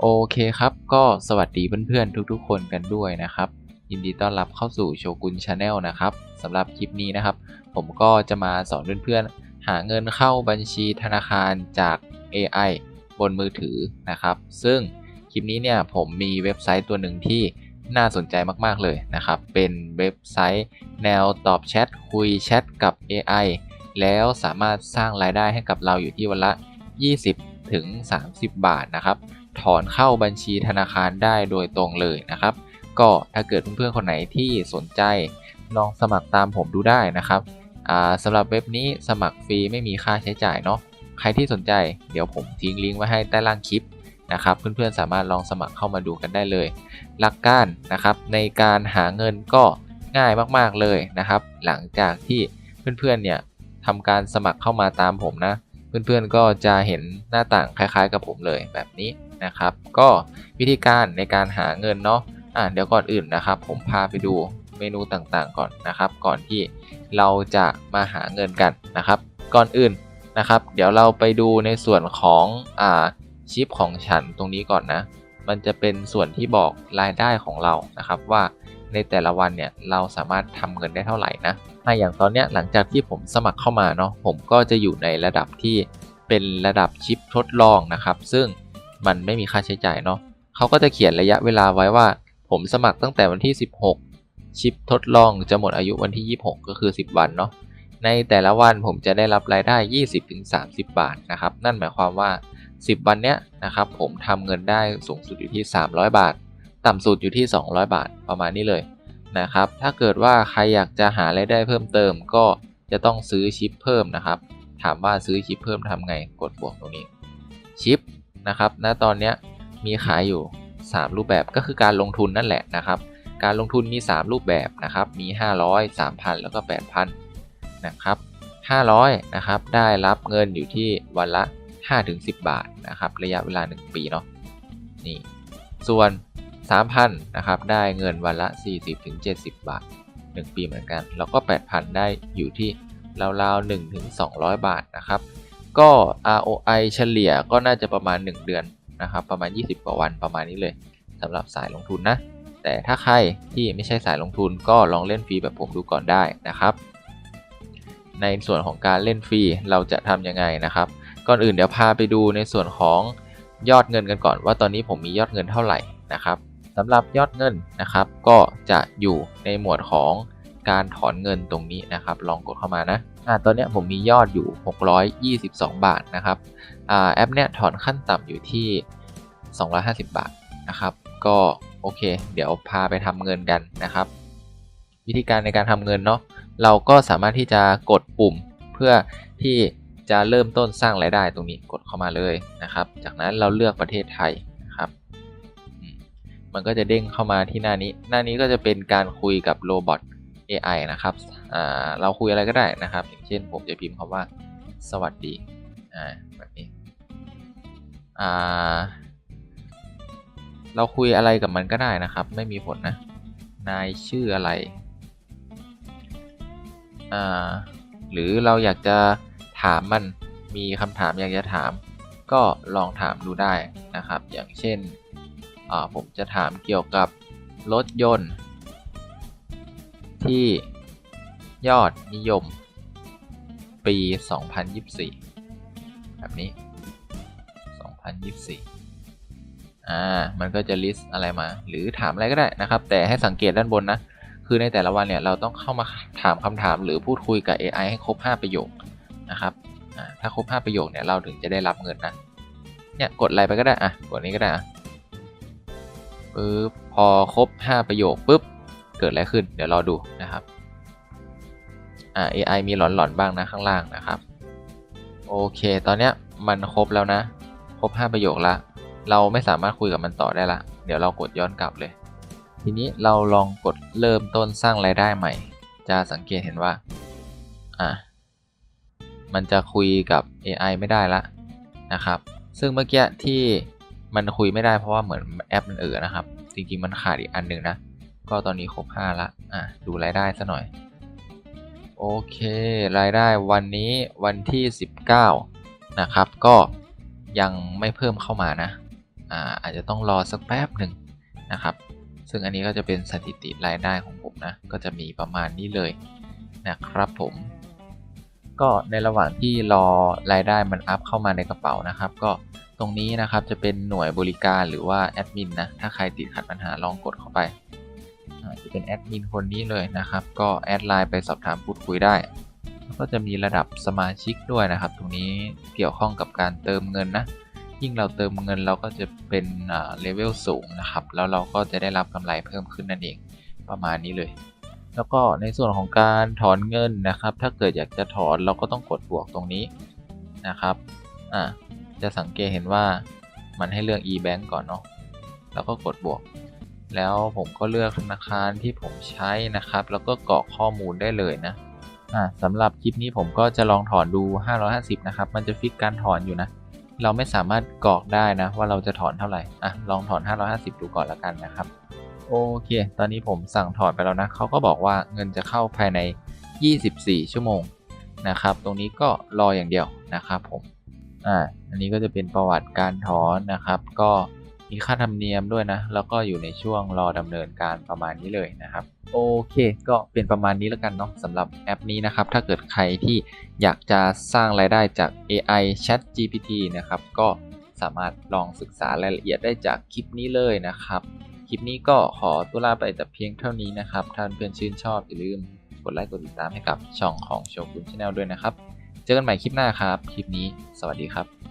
โอเคครับ ก็สวัสดีเพื่อนๆทุกๆ คนกันด้วยนะครับ ยินดีต้อนรับเข้าสู่โชกุนชาแนลนะครับสำหรับคลิปนี้นะครับ ผมก็จะมาสอนเพื่อนๆ หาเงินเข้าบัญชีธนาคารจาก AI บนมือถือนะครับ ซึ่งคลิปนี้เนี่ยผมมีเว็บไซต์ตัวหนึ่งที่น่าสนใจมากๆเลยนะครับ เป็นเว็บไซต์แนวตอบแชทคุยแชทกับ AI แล้วสามารถสร้างรายได้ให้กับเราอยู่ที่วันละ 20 ถึง 30 บาทนะครับ ถอนเข้าบัญชีธนาคารได้โดยตรงเลยนะครับ ก็ถ้าเกิดเพื่อนๆคนไหนที่สนใจลองสมัครตามผมดูได้นะครับอ่าสำหรับเว็บนี้สมัครฟรีไม่มีค่าใช้จ่ายเนาะใครที่สนใจเดี๋ยวผมทิ้งลิงก์ไว้ให้ใต้ล่างคลิปนะครับเพื่อนๆสามารถลองสมัครเข้ามาดูกันได้เลย หลักการนะครับในการหาเงินก็ง่ายมากๆเลยนะครับ หลังจากที่เพื่อนๆเนี่ยทำการสมัครเข้ามาตามผมนะ เพื่อนๆก็จะเห็นหน้าต่างคล้ายๆกับผมเลยแบบนี้ นะครับ ก็วิธีการในการหาเงินเนาะอ่าเดี๋ยวก่อนอื่นนะครับ ผมพาไปดูเมนูต่างๆก่อนนะครับ ก่อนที่เราจะมาหาเงินกันนะครับ ก่อนอื่นนะครับ เดี๋ยวเราไปดูในส่วนของอ่าชิปของฉันตรงนี้ก่อนนะ มันจะเป็นส่วนที่บอกรายได้ของเรานะครับว่าในแต่ละวันเนี่ยเราสามารถทำเงินได้เท่าไหร่นะถ้าอย่างตอนเนี้ยหลังจากที่ผมสมัครเข้ามาเนาะผมก็จะอยู่ในระดับที่เป็นระดับชิปทดลองนะครับ ซึ่ง มันไม่มีค่าใช้จ่ายเนาะเขาก็จะเขียนระยะเวลาไว้ว่า ผมสมัครตั้งแต่วันที่ 16 ชิปทดลองจะหมดอายุวันที่ 26 ก็คือ 10 วันเนาะในแต่ละวันผมจะได้รับรายได้ 20-30 บาทนะครับ นั่นหมายความว่า 10 วันเนี้ยนะครับผมทำเงินได้สูงสุดอยู่ที่ 300 บาท ต่ำสุดอยู่ที่ 200 บาทประมาณนี้เลยนะครับ ถ้าเกิดว่าใครอยากจะหารายได้เพิ่มเติมก็จะต้องซื้อชิปเพิ่มนะครับ ถามว่าซื้อชิปเพิ่มทำไงกดบวกตรงนี้ชิป นะครับณตอนนี้มีขายอยู่ 3 รูปแบบก็คือการลงทุนนั่นแหละนะครับ การลงทุนมี 3 รูปแบบนะครับมี 500 3,000 แล้วก็ 8,000 นะครับ 500 นะครับ ได้รับเงินอยู่ที่วันละ 5-10 บาทนะครับ ระยะเวลา 1 ปีเนาะนี่ส่วน 3,000 นะครับ ได้เงินวันละ 40-70 บาท 1 ปีเหมือนกัน แล้วก็ 8,000 ได้อยู่ที่ราวๆ1-200 บาทนะครับ ก็ ROI เฉลี่ยก็น่าจะประมาณ 1 เดือนนะครับ ประมาณ 20 กว่าวันประมาณนี้เลยสำหรับสายลงทุนนะ แต่ถ้าใครที่ไม่ใช่สายลงทุนก็ลองเล่นฟรีแบบผมดูก่อนได้นะครับ ในส่วนของการเล่นฟรีเราจะทำยังไงนะครับ ก่อนอื่นเดี๋ยวพาไปดูในส่วนของยอดเงินกันก่อน ว่าตอนนี้ผมมียอดเงินเท่าไหร่นะครับสำหรับยอดเงินนะครับ ก็จะอยู่ในหมวดของการถอนเงินตรงนี้นะครับ ลองกดเข้ามานะ อ่าตอนนี้ผมมียอดอยู่ 622 บาทนะครับอ่าแอปเนี้ยถอนขั้นต่ำอยู่ที่ 250 บาทนะครับ ก็โอเค เดี๋ยวพาไปทำเงินกันนะครับ วิธีการในการทำเงินเนาะเราก็สามารถที่จะกดปุ่มเพื่อที่จะเริ่มต้นสร้างรายได้ตรงนี้กดเข้ามาเลยนะครับ จากนั้นเราเลือกประเทศไทยนะครับ มันก็จะเด้งเข้ามาที่หน้านี้ หน้านี้ก็จะเป็นการคุยกับโรบอท AI นะครับเราคุยอะไรก็ได้นะครับ อย่างเช่นผมจะพิมพ์คำว่า สวัสดีแบบนี้เราคุยอะไรกับมันก็ได้นะครับ ไม่มีผลนะ นายชื่ออะไร หรือเราอยากจะถามมันมีคำถามอยากจะถาม ก็ลองถามดูได้นะครับ อย่างเช่นผมจะถามเกี่ยวกับรถยนต์ ที่ยอดนิยม ปี 2024 แบบนี้ 2024 อ่า มันก็จะลิสต์อะไรมา หรือถามอะไรก็ได้นะครับ แต่ให้สังเกตด้านบนนะ คือในแต่ละวันเนี่ย เราต้องเข้ามาถามคำถามหรือพูดคุยกับ AI ให้ครบ 5 ประโยคนะครับอ่าถ้าครบ 5 ประโยคเนี่ย เราถึงจะได้รับเงินนะ เนี่ย กดอะไรไปก็ได้ อะ กดนี้ก็ได้อะปึ๊บพอครบ 5 ประโยคปุ๊บ กิดอะไรขึ้น เดี๋ยวรอดูนะครับอ่า AI มีหลอนๆบ้างนะข้างล่างนะครับ โอเค ตอนเนี้ยมันครบแล้วนะ ครบ 5 ประโยคละ เราไม่สามารถคุยกับมันต่อได้ละ เดี๋ยวเรากดย้อนกลับเลย ทีนี้เราลองกดเริ่มต้นสร้างรายได้ใหม่ จะสังเกตเห็นว่า อ่า มันจะคุยกับ AI ไม่ได้ละนะครับ ซึ่งเมื่อกี้ที่มันคุยไม่ได้เพราะว่าเหมือนแอปมันเออนะครับ จริงๆมันขาดอีกอันหนึ่งนะ ก็ตอนนี้ครบ5ละอะดูรายได้ซะหน่อย โอเค รายได้วันนี้วันที่ 19 นะครับ ก็ยังไม่เพิ่มเข้ามานะอ่าอาจจะต้องรอสักแป๊บหนึ่งนะครับ ซึ่งอันนี้ก็จะเป็นสถิติรายได้ของผมนะ ก็จะมีประมาณนี้เลยนะครับผม ก็ในระหว่างที่รอรายได้มันอัพเข้ามาในกระเป๋านะครับ ก็ตรงนี้นะครับจะเป็นหน่วยบริการหรือว่าแอดมินนะ ถ้าใครติดขัดปัญหาลองกดเข้าไป จะเป็นแอดมินคนนี้เลยนะครับ ก็แอดไลน์ไปสอบถามพูดคุยได้ก็จะมีระดับสมาชิกด้วยนะครับ ตรงนี้เกี่ยวข้องกับการเติมเงินนะ ยิ่งเราเติมเงินเราก็จะเป็นเลเวลสูงนะครับ แล้วเราก็จะได้รับกำไรเพิ่มขึ้นนั่นเองประมาณนี้เลย แล้วก็ในส่วนของการถอนเงินนะครับ ถ้าเกิดอยากจะถอนเราก็ต้องกดบวกตรงนี้นะครับอ่าจะสังเกตเห็นว่ามันให้เลือก e-bank ก่อนเนาะแล้วก็กดบวก แล้วผมก็เลือกธนาคารที่ผมใช้นะครับ แล้วก็กรอกข้อมูลได้เลยนะอ่าสำหรับคลิปนี้ผมก็จะลองถอนดู 550 นะครับ มันจะฟิกการถอนอยู่นะ เราไม่สามารถกรอกได้นะ ว่าเราจะถอนเท่าไหร่ อะ ลองถอน 550 ดูก่อนละกันนะครับ โอเค ตอนนี้ผมสั่งถอนไปแล้วนะ เขาก็บอกว่าเงินจะเข้าภายใน 24 ชั่วโมงนะครับ ตรงนี้ก็รออย่างเดียวนะครับผม อ่า อันนี้ก็จะเป็นประวัติการถอนนะครับ ก็ มีค่าธรรมเนียมด้วยนะ แล้วก็อยู่ในช่วงรอดำเนินการประมาณนี้เลยนะครับ โอเค ก็เป็นประมาณนี้แล้วกันเนาะสำหรับแอปนี้นะครับ ถ้าเกิดใครที่อยากจะสร้างรายได้จาก AI Chat GPT นะครับ ก็สามารถลองศึกษารายละเอียดได้จากคลิปนี้เลยนะครับ คลิปนี้ก็ขอตัวลาไปแต่เพียงเท่านี้นะครับถ้าเพื่อนชื่นชอบอย่าลืมกดไลค์กดติดตามให้กับช่องของโชกุนชาแนลด้วยนะครับ เจอกันใหม่คลิปหน้าครับ คลิปนี้ สวัสดีครับ